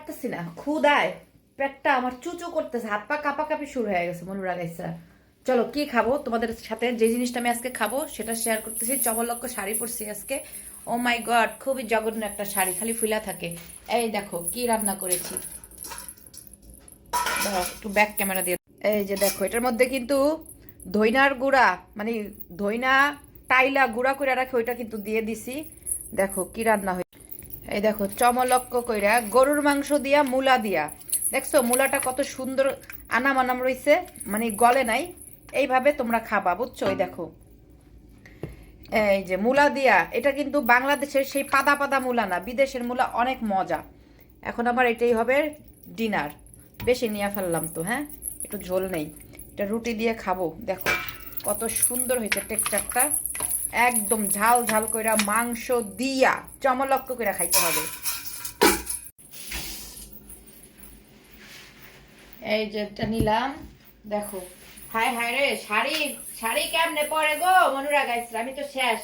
পারতেছি না ক্ষুদায় পেটটা আমার চুচু করতেছে, হাত পা কাঁপাকাঁপি শুরু হয়ে গেছে মনুরা গাইসা চলো, কি খাব? তোমাদের সাথে যে জিনিসটা আমি আজকে খাব সেটা শেয়ার করতেছি। চমলক্ষ শাড়ি পরছি আজকে। ও মাই গড খুবই জঘন্য একটা শাড়ি, খালি ফুলা থাকে। এই দেখো, কি রান্না করেছি। একটু ব্যাক ক্যামেরা দিয়ে এই যে দেখো, এটার মধ্যে কিন্তু ধইনার গুঁড়া মানে ধইনা, টাইলা গুঁড়া করে রাখে, ওইটা কিন্তু দিয়ে দিছি। দেখো, কি রান্না হয়েছে। এই দেখো, চমলক্ক কইরা গরুর মাংস দিয়া, মূলা দিয়া। দেখছ, মূলাটা কত সুন্দর আনাম আনাম রইছে মানে গলে নাই। এইভাবে তোমরা খাবা, বুঝছ? এই দেখো। এই যে মূলা দিয়া, এটা কিন্তু বাংলাদেশের সেই পাদা পাদা মূলা না, বিদেশের মূলা অনেক মজা। এখন আমার এটাই হবে ডিনার। বেশি নিয়ে ফেললাম তো হ্যাঁ? একটু ঝোল নেই। এটা রুটি দিয়ে খাব, দেখো। কত সুন্দর হয়েছে টেক্সচারটা। একদম ঝাল ঝাল কইরা মাংস দিয়া চমলক্ক কইরা খাইতে হবে। এই যে নিলাম, দেখো। হায় হায় রে, শাড়ি শাড়ি কেমনে পরে গো? মনুরা গাইছে আমি তো শেষ।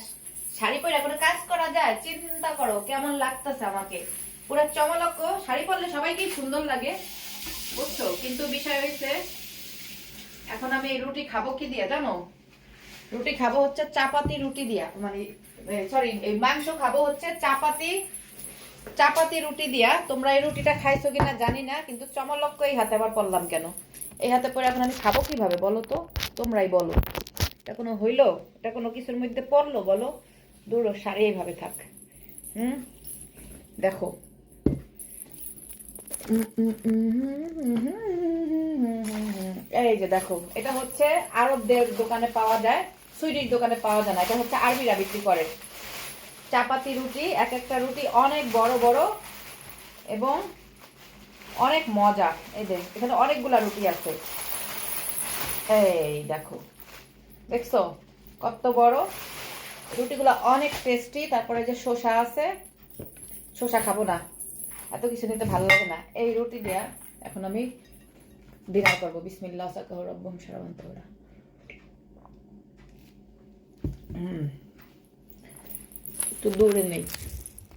শাড়ি পরে কোনো কাজ করা যায়? চিন্তা করো, কেমন লাগতেছে আমাকে? পুরো চমলক্ক, শাড়ি পরলে সবাইকেই সুন্দর লাগে, বুঝছ? কিন্তু বিষয় হয়েছে এখন আমি রুটি খাব কি দিয়ে, জানো? রুটি খাব হচ্ছে চাপাতি রুটি দিয়া মানে সরি এই মাংস খাব হচ্ছে চাপাতি চাপাতি রুটি দিয়া তোমরা এই রুটিটা খাইছো কিনা জানি না কিন্তু চমলক্ক এই হাতে আবার পড়লাম কেন এই হাতে পরে এখন আমি খাব কীভাবে বলো তো তোমরাই বলো এটা কোনো হইল এটা কোনো কিছুর মধ্যে পড়ল বলো দূর সারে এইভাবে থাক হুম দেখো এই যে দেখো এটা হচ্ছে আরবদের দোকানে পাওয়া যায় সুইডিশ দোকানে পাওয়া যায় না। এটা হচ্ছে আরবিরা বিক্রি করে। চাপাতি রুটি, এক একটা রুটি অনেক বড় বড় এবং অনেক মজা। এই যে, এখানে অনেকগুলা রুটি আছে। এই দেখো, দেখছ? কত বড়। রুটিগুলো অনেক টেস্টি তারপরে যে শসা আছে, শসা খাব না। এত কিছু নিতে ভালো লাগে না। এই রুটি দেয়া এখন আমি ডিনার করব। বিসমিল্লাহ সাকাহ রব্বম সারাবন্ত হুম একটু দূরে নেই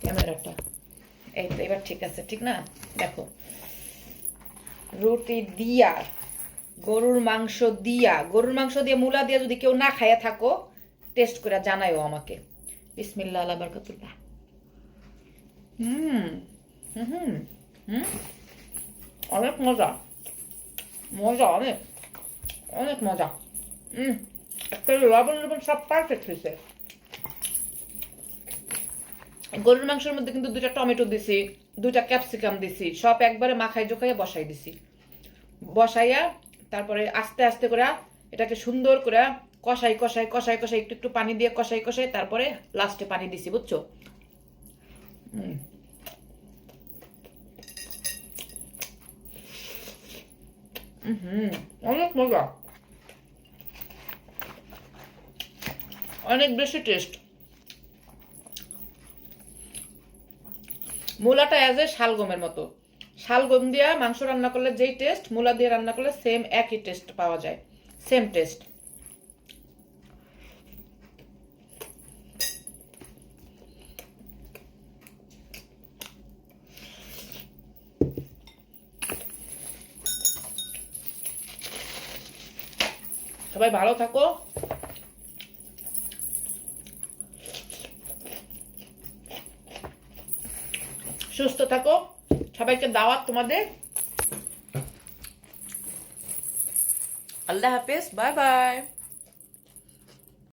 ক্যামেরাটা। এই তো, এবার ঠিক আছে, ঠিক না? দেখো। রুটি দিয়া, গরুর মাংস দিয়া, গরুর মাংস দিয়ে মূলা দিয়ে যদি কেউ না খাইয়া থাকো টেস্ট করে জানায়ও আমাকে। বিসমিল্লা আল্লাহ বারকাতুল্লাহ। হুম হুম হুম। অনেক মজা। মজা, অনেক অনেক মজা। হুম। একটা লবণ লবণ সব পারফেক্ট হয়েছে। গরুর মাংসের মধ্যে কিন্তু দুইটা টমেটো দিছি, দুইটা ক্যাপসিকাম দিছি, সব একবারে মাখাই জোখাইয়া বসাই দিছি। বসাইয়া তারপরে আস্তে আস্তে করে এটাকে সুন্দর করে কষাই কষাই কষাই কষাই একটু একটু পানি দিয়ে কষাই কষাই তারপরে লাস্টে পানি দিছি, বুঝছ? হুম, অনেক মজা। অনেক বেশি টেস্ট মূলাটা অ্যাজ এ শালগমের মতো। শালগম দিয়া মাংস রান্না করলে যেই টেস্ট মূলা দিয়ে রান্না করলে সেম একই টেস্ট পাওয়া যায়। সেম টেস্ট সবাই ভালো থাকো। সুস্থ থাকো সবাইকে দাওয়াত তোমাদের আল্লাহ হাফেজ বাই বাই